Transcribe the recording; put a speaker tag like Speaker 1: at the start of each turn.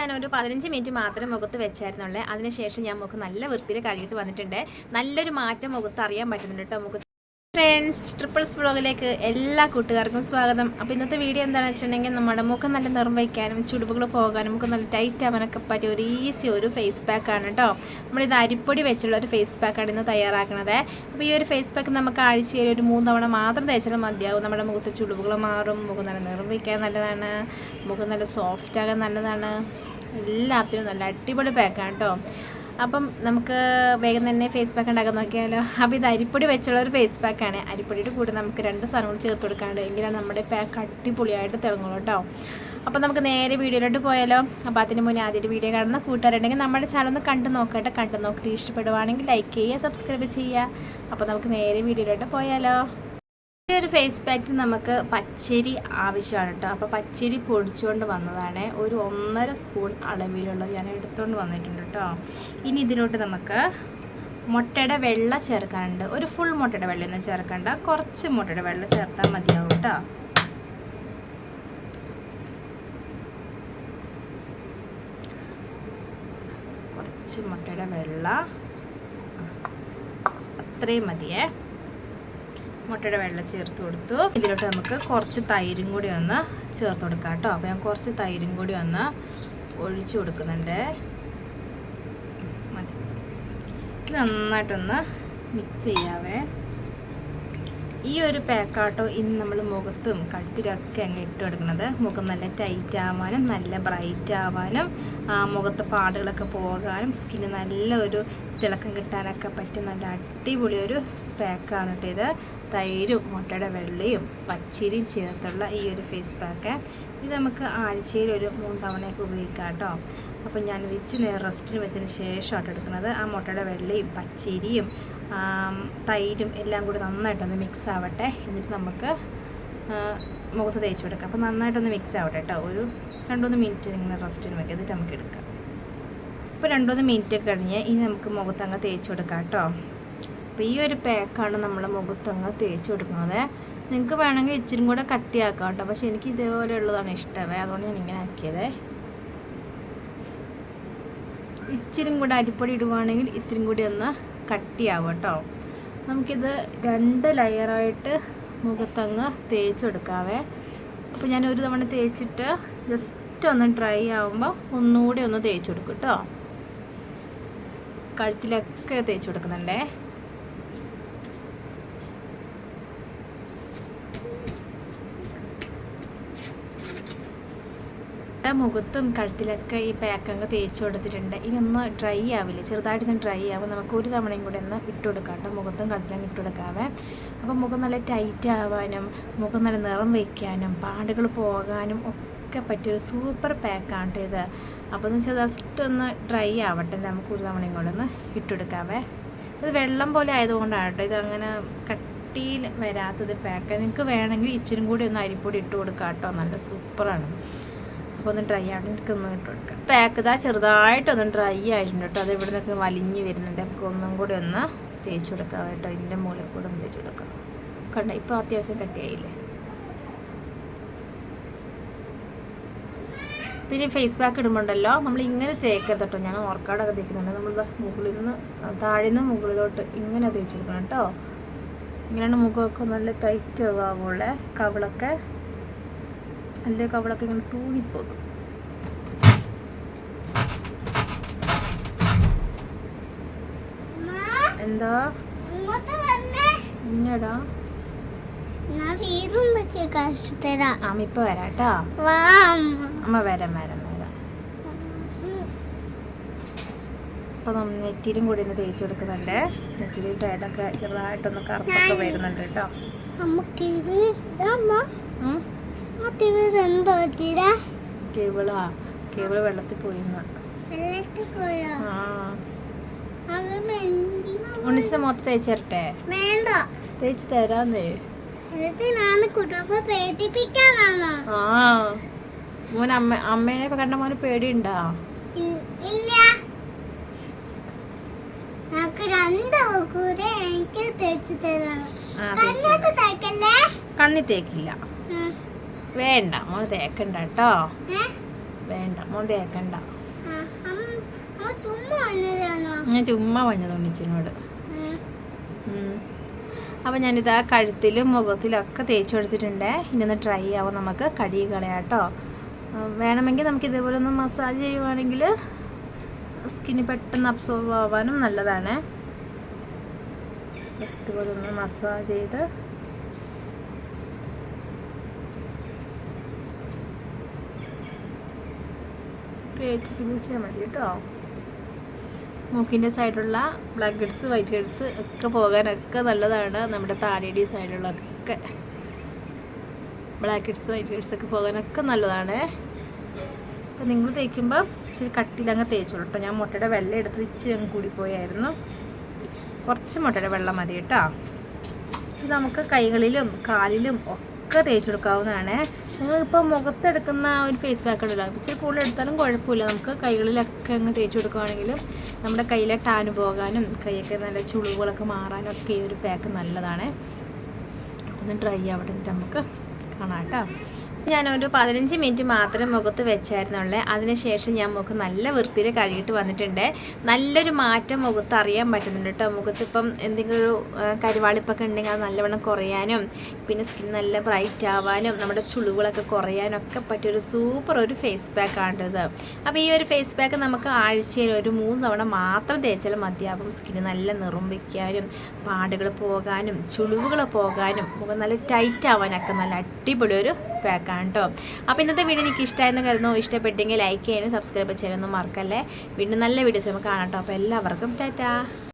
Speaker 1: ഞാൻ ഒരു പതിനഞ്ച് മിനിറ്റ് മാത്രമേ മുഖത്ത് വെച്ചായിരുന്നുള്ളൂ. അതിനുശേഷം ഞാൻ മുഖം നല്ല വൃത്തിയിൽ കഴുകിയിട്ട് വന്നിട്ടുണ്ട്. നല്ലൊരു മാറ്റം മുഖത്ത് അറിയാൻ പറ്റുന്നുണ്ട് കേട്ടോ. മുഖത്ത് ഫ്രണ്ട്സ് ട്രിപ്പിൾസ് ബ്ലോഗിലേക്ക് എല്ലാ കൂട്ടുകാർക്കും സ്വാഗതം. അപ്പോൾ ഇന്നത്തെ വീഡിയോ എന്താണെന്ന് വെച്ചിട്ടുണ്ടെങ്കിൽ നമ്മുടെ മുഖം നല്ല നിറം വയ്ക്കാനും ചുടുപ്പുകൾ പോകാനും മുഖം നല്ല ടൈറ്റ് ആവാനൊക്കെ പറ്റിയ ഒരു ഈസി ഒരു ഫേസ് പാക്കാണ് കേട്ടോ നമ്മളിത് അരിപ്പൊടി വെച്ചുള്ള ഒരു ഫേസ് പാക്കാണ് ഇന്ന് തയ്യാറാക്കുന്നത് അപ്പോൾ ഈ ഒരു ഫേസ് പാക്ക് നമുക്ക് ആഴ്ചയിൽ ഒരു മൂന്ന് തവണ മാത്രം തേച്ചാൽ മതിയാവും. നമ്മുടെ മുഖത്ത് ചുടുവുകൾ മാറും മുഖം നല്ല നിറം വയ്ക്കാൻ നല്ലതാണ് മുഖം നല്ല സോഫ്റ്റ് ആകാൻ നല്ലതാണ്. എല്ലാത്തിനും നല്ല അടിപൊളി പാക്കാണ് കേട്ടോ അപ്പം നമുക്ക് വേഗം തന്നെ ഫേസ് പാക്ക് ഉണ്ടാക്കാൻ നോക്കിയാലോ? അപ്പോൾ ഇത് അരിപ്പൊടി വെച്ചുള്ള ഒരു ഫേസ് പാക്കാണ് അരിപ്പൊടിയുടെ കൂടെ നമുക്ക് രണ്ട് സാധനങ്ങൾ ചേർത്ത് കൊടുക്കാണ്ട് എങ്കിലാണ് നമ്മുടെ പാക്ക് അടിപൊളിയായിട്ട് തിളങ്ങുള്ളൂ കേട്ടോ അപ്പോൾ നമുക്ക് നേരെ വീഡിയോയിലോട്ട് പോയാലോ? അപ്പോൾ അതിന് മുന്നേ ആദ്യമായിട്ട് വീഡിയോ കാണുന്ന കൂട്ടുകാരുണ്ടെങ്കിൽ നമ്മുടെ ചാനൽ ഒന്ന് കണ്ടു നോക്കട്ടെ. കണ്ടു നോക്കിയിട്ട് ഇഷ്ടപ്പെടുവാണെങ്കിൽ ലൈക്ക് ചെയ്യുക സബ്സ്ക്രൈബ് ചെയ്യുക. അപ്പോൾ നമുക്ക് നേരെ വീഡിയോയിലോട്ട് പോയാലോ? ഒരു ഫേസ് പാക്ക് നമുക്ക് പച്ചരി ആവശ്യമാണ് കേട്ടോ അപ്പോൾ പച്ചരി പൊടിച്ചുകൊണ്ട് വന്നതാണ്. ഒരു ഒന്നര സ്പൂൺ അളവിലുള്ളത് ഞാൻ എടുത്തുകൊണ്ട് വന്നിട്ടുണ്ട് കേട്ടോ ഇനി ഇതിലോട്ട് നമുക്ക് മുട്ടയുടെ വെള്ള ചേർക്കാനുണ്ട്. ഒരു ഫുൾ മുട്ടയുടെ വെള്ളയൊന്നും ചേർക്കണ്ട. കുറച്ച് മുട്ടയുടെ വെള്ള ചേർത്താൽ മതിയാവും കേട്ടോ കുറച്ച് മുട്ടയുടെ വെള്ള. അത്രയും മതിയേ. മുട്ടയുടെ വെള്ളം ചേർത്ത് കൊടുത്തു. ഇതിലോട്ട് നമുക്ക് കുറച്ച് തൈരും കൂടി ഒന്ന് ചേർത്ത് കൊടുക്കാം കേട്ടോ. അപ്പോൾ ഞാൻ കുറച്ച് തൈരും കൂടി ഒന്ന് ഒഴിച്ചു കൊടുക്കുന്നുണ്ട്. നന്നായിട്ടൊന്ന് മിക്സ് ചെയ്യാവേ. ഈ ഒരു പാക്കാട്ടോ ഇന്ന് നമ്മൾ മുഖത്തും കഴുത്തിലൊക്കെ അങ്ങ് ഇട്ട് കൊടുക്കുന്നത് മുഖം നല്ല ടൈറ്റ് ആവാനും നല്ല ബ്രൈറ്റ് ആവാനും മുഖത്തെ പാടുകളൊക്കെ പോകാനും സ്കിന്ന് നല്ല ഒരു തിളക്കം കിട്ടാനൊക്കെ പറ്റിയ നല്ല അടിപൊളി ഒരു പാക്കാണ് കേട്ടോ ഇത്. തൈരും മുട്ടയുടെ വെള്ളയും പച്ചരിയും ചേർത്തുള്ള ഈ ഒരു ഫേസ് പാക്ക് ഇത് നമുക്ക് ആഴ്ചയിൽ ഒരു മൂന്ന് തവണയൊക്കെ ഉപയോഗിക്കാം കേട്ടോ. അപ്പം ഞാൻ വെച്ച് നേരെ റെസ്റ്റിന് വെച്ചതിന് ശേഷമാണ് എടുക്കുന്നത്. ആ മുട്ടയുടെ വെള്ളയും പച്ചരിയും തൈരും എല്ലാം കൂടി നന്നായിട്ടൊന്ന് മിക്സ് ആവട്ടെ. എന്നിട്ട് നമുക്ക് മുഖത്ത് തേച്ച് കൊടുക്കാം അപ്പോൾ നന്നായിട്ടൊന്ന് മിക്സ് ആവട്ടെ കേട്ടോ ഒരു രണ്ടുമൂന്ന് മിനിറ്റ് ഇങ്ങനെ റെസ്റ്റിന് വേണ്ടി എന്നിട്ട് നമുക്ക് എടുക്കാം. ഇപ്പോൾ രണ്ടുമൂന്ന് മിനിറ്റ് കഴിഞ്ഞ് ഇനി നമുക്ക് മുഖത്തങ്ങ് തേച്ച് കൊടുക്കാം കേട്ടോ അപ്പോൾ ഈ ഒരു പാക്കാണ് നമ്മൾ മുഖത്തങ്ങ് തേച്ച് കൊടുക്കുന്നത് നിങ്ങൾക്ക് വേണമെങ്കിൽ ഇച്ചിരി കൂടെ കട്ടിയാക്കാം കേട്ടോ പക്ഷേ എനിക്ക് ഇതേപോലെ ഉള്ളതാണ് ഇഷ്ടമേ. അതുകൊണ്ട് ഞാൻ ഇങ്ങനെ ആക്കിയതേ. ഇച്ചിരും കൂടെ അരിപ്പൊടി ഇടുവാണെങ്കിൽ ഇത്തിരി കൂടി ഒന്ന് കട്ടിയാവും കേട്ടോ. നമുക്കിത് രണ്ട് ലെയറായിട്ട് മുഖത്തങ്ങ് തേച്ച് കൊടുക്കാവേ അപ്പോൾ ഞാൻ ഒരു തവണ തേച്ചിട്ട് ജസ്റ്റ് ഒന്ന് ഡ്രൈ ആവുമ്പോൾ ഒന്നുകൂടി ഒന്ന് തേച്ച് കൊടുക്കും കേട്ടോ. കഴുത്തിലൊക്കെ തേച്ച് കൊടുക്കുന്നുണ്ടേ എന്റെ മുഖത്തും കഴുത്തിലൊക്കെ ഈ പാക്കങ്ങ് തേച്ച് കൊടുത്തിട്ടുണ്ട്. ഇനി ഒന്ന് ഡ്രൈ ആവില്ല? ചെറുതായിട്ടൊന്ന് ഡ്രൈ ആവും നമുക്ക് ഒരു തവണയും കൂടെ ഒന്ന് ഇട്ട് കൊടുക്കാം കേട്ടോ. മുഖത്തും കഴുത്തിലും ഇട്ട് കൊടുക്കാവേ. അപ്പോൾ മുഖം നല്ല ടൈറ്റ് ആവാനും മുഖം നല്ല നിറം വയ്ക്കാനും പാടുകൾ പോകാനും ഒക്കെ പറ്റിയൊരു സൂപ്പർ പാക്കാണ് ഇത്. അപ്പോൾ എന്ന് വെച്ചാൽ ജസ്റ്റ് ഒന്ന് ഡ്രൈ ആവട്ടെ. നമുക്ക് ഒരു തവണയും കൂടെ ഒന്ന് ഇട്ടെടുക്കാവേ ഇത് വെള്ളം പോലെ ആയതുകൊണ്ടാണ് കേട്ടോ ഇത് അങ്ങനെ കട്ടിയിൽ വരാത്തത് പാക്ക് നിങ്ങൾക്ക് വേണമെങ്കിൽ ഇച്ചിരി കൂടി ഒന്ന് അരിപ്പൊടി ഇട്ട് കൊടുക്കാം കേട്ടോ നല്ല സൂപ്പറാണ് അപ്പോൾ ഒന്ന് ഡ്രൈ എനിക്ക് ഒന്ന് ഇട്ട് കൊടുക്കാം പാക്ക് ഇതാ ചെറുതായിട്ടൊന്ന് ഡ്രൈ ആയിട്ടുണ്ട് കേട്ടോ. അത് ഇവിടെ നിന്നൊക്കെ വലിഞ്ഞ് വരുന്നുണ്ട്. നമുക്ക് ഒന്നും കൂടി ഒന്ന് തേച്ച് കൊടുക്കാം കേട്ടോ. ഇതിന്റെ മുകളിൽ കൂടെ ഒന്ന് തേച്ച് കൊടുക്കാം. കണ്ട ഇപ്പോൾ അത്യാവശ്യം കട്ടിയായില്ലേ? പിന്നെ ഫേസ് പാക്ക് ഇടുമ്പോണ്ടല്ലോ നമ്മൾ ഇങ്ങനെ തേക്കരുത് കേട്ടോ. ഞാൻ ഓർക്കാടൊക്കെ തേക്കുന്നുണ്ട്. നമ്മൾ മുകളിൽ നിന്ന് താഴെ നിന്ന് മുകളിലോട്ട് ഇങ്ങനെ തേച്ച് കൊടുക്കണം കേട്ടോ. ഇങ്ങനെയാണ് മുഖമൊക്കെ നല്ല ടൈറ്റ് ആവുള്ളേ കവിളൊക്കെ. എന്റെ കവളൊക്കെ ഇങ്ങനെ തൂങ്ങിപ്പോകും. എന്താ? ഇന്നടാ? അമ്മ വരാം വരാം വരാം. അപ്പൊ നെറ്റിയിലും കൂടി ഒന്ന് തേച്ച് കൊടുക്കുന്നുണ്ട്. നെറ്റിയിൽ സൈഡൊക്കെ ചെറുതായിട്ടൊന്ന് കറുപ്പൊക്കെ വരുന്നുണ്ട് കേട്ടോ. കേബിളാ. കേബിൾ വെള്ളത്തിൽ
Speaker 2: പോയി?
Speaker 1: ഉണ്ണിച്ചിന്റെ മൊത്തം തേച്ച് തരട്ടെ തേച്ച് തരാന്നേ. ആ. മോൻ അമ്മ അമ്മേനെ കണ്ട മോന് പേടിയുണ്ടാ?
Speaker 2: ഇല്ല.
Speaker 1: കണ്ണി തേക്കില്ല. വേണ്ട മോൾ തേക്കണ്ട കേട്ടോ? വേണ്ട മോൻ തേക്കണ്ട. ഞാൻ ചുമ്മാ പറഞ്ഞത് ഉണ്ണിച്ചിനോട്.
Speaker 2: ഉം.
Speaker 1: ഞാനിത് ആ കഴുത്തിലും മുഖത്തിലൊക്കെ തേച്ച് കൊടുത്തിട്ടുണ്ട്. ഇനി ഒന്ന് ട്രൈ ആവും നമുക്ക് കഴുകി കളയാം കേട്ടോ. വേണമെങ്കിൽ നമുക്ക് ഇതേപോലെ ഒന്ന് മസാജ് ചെയ്യുവാണെങ്കിൽ സ്കിന്നി പെട്ടെന്ന് അബ്സോർവ് ആവാനും നല്ലതാണ്. ഇതുപോലെ ഒന്ന് മസാജ് ചെയ്ത് തേച്ച് ചെയ്യാൻ മതി കേട്ടോ മൂക്കിന്റെ സൈഡിലുള്ള ബ്ലാക്ക് ഹെഡ്സ് വൈറ്റ് ഹെഡ്സ് ഒക്കെ പോകാനൊക്കെ നല്ലതാണ് നമ്മുടെ താടിയുടെ സൈഡുള്ളതൊക്കെ ബ്ലാക്ക് ഹെഡ്സ് വൈറ്റ് ഹെഡ്സ് ഒക്കെ പോകാനൊക്കെ നല്ലതാണ്. അപ്പം നിങ്ങൾ തേക്കുമ്പോൾ ഇച്ചിരി കട്ടിയിലങ്ങ് തേച്ചോളൂ കേട്ടോ ഞാൻ മുട്ടയുടെ വെള്ളം എടുത്ത് ഇച്ചിരി അങ്ങ് കൂടിപ്പോയായിരുന്നു കുറച്ച് മുട്ടയുടെ വെള്ളം മതി കേട്ടോ ഇത് നമുക്ക് കൈകളിലും കാലിലും ഒക്കെ തേച്ച് കൊടുക്കാവുന്നതാണ് നിങ്ങളിപ്പോൾ മുഖത്തെടുക്കുന്ന ഒരു ഫേസ് പാക്ക് ഉണ്ടല്ലോ ഇച്ചിരി കൂടുതൽ എടുത്താലും കുഴപ്പമില്ല. നമുക്ക് കൈകളിലൊക്കെ അങ്ങ് തേച്ച് കൊടുക്കുകയാണെങ്കിൽ നമ്മുടെ കയ്യിലെ ടാന് പോകാനും കൈയൊക്കെ നല്ല ചുളിവുകളൊക്കെ മാറാനും ഒക്കെ ഈ ഒരു പാക്ക് നല്ലതാണ്. ഒന്ന് ഡ്രൈ ആവട്ടെ എന്നിട്ട് നമുക്ക് കാണാം കേട്ടോ. ഞാനൊരു പതിനഞ്ച് മിനിറ്റ് മാത്രം മുഖത്ത് വെച്ചായിരുന്നുള്ളേ. അതിനുശേഷം ഞാൻ മുഖം നല്ല വൃത്തിയിൽ കഴുകിയിട്ട് വന്നിട്ടുണ്ട്. നല്ലൊരു മാറ്റം മുഖത്ത് അറിയാൻ പറ്റുന്നുണ്ട് കേട്ടോ. മുഖത്തിപ്പം എന്തെങ്കിലും ഒരു കരുവാളിപ്പൊക്കെ ഉണ്ടെങ്കിൽ അത് നല്ലവണ്ണം കുറയാനും പിന്നെ സ്കിൻ നല്ല ബ്രൈറ്റ് ആവാനും നമ്മുടെ ചുളിവുകളൊക്കെ കുറയാനും ഒക്കെ പറ്റിയൊരു സൂപ്പർ ഒരു ഫേസ് പാക്ക് ആണിത് അപ്പോൾ ഈ ഒരു ഫേസ് പാക്ക് നമുക്ക് ആഴ്ചയിൽ ഒരു മൂന്ന് തവണ മാത്രം തേച്ചാൽ മതിയാവും. സ്കിന് നല്ല നിറം വയ്ക്കാനും പാടുകൾ പോകാനും ചുളിവുകൾ പോകാനും മുഖം നല്ല ടൈറ്റ് ആവാനൊക്കെ നല്ല അടിപൊളി ഒരു പാക്കാണ് കേട്ടോ അപ്പോൾ ഇന്നത്തെ വീഡിയോ നിങ്ങൾക്ക് ഇഷ്ടമായെന്ന് കരുതുന്നു. ഇഷ്ടപ്പെട്ടെങ്കിൽ ലൈക്ക് ചെയ്യാനും സബ്സ്ക്രൈബ് ചെയ്യാനൊന്നും മറക്കല്ലേ. വീണ്ടും നല്ല വീഡിയോസ് നമുക്ക് കാണാം കേട്ടോ അപ്പോൾ എല്ലാവർക്കും ടാറ്റാ.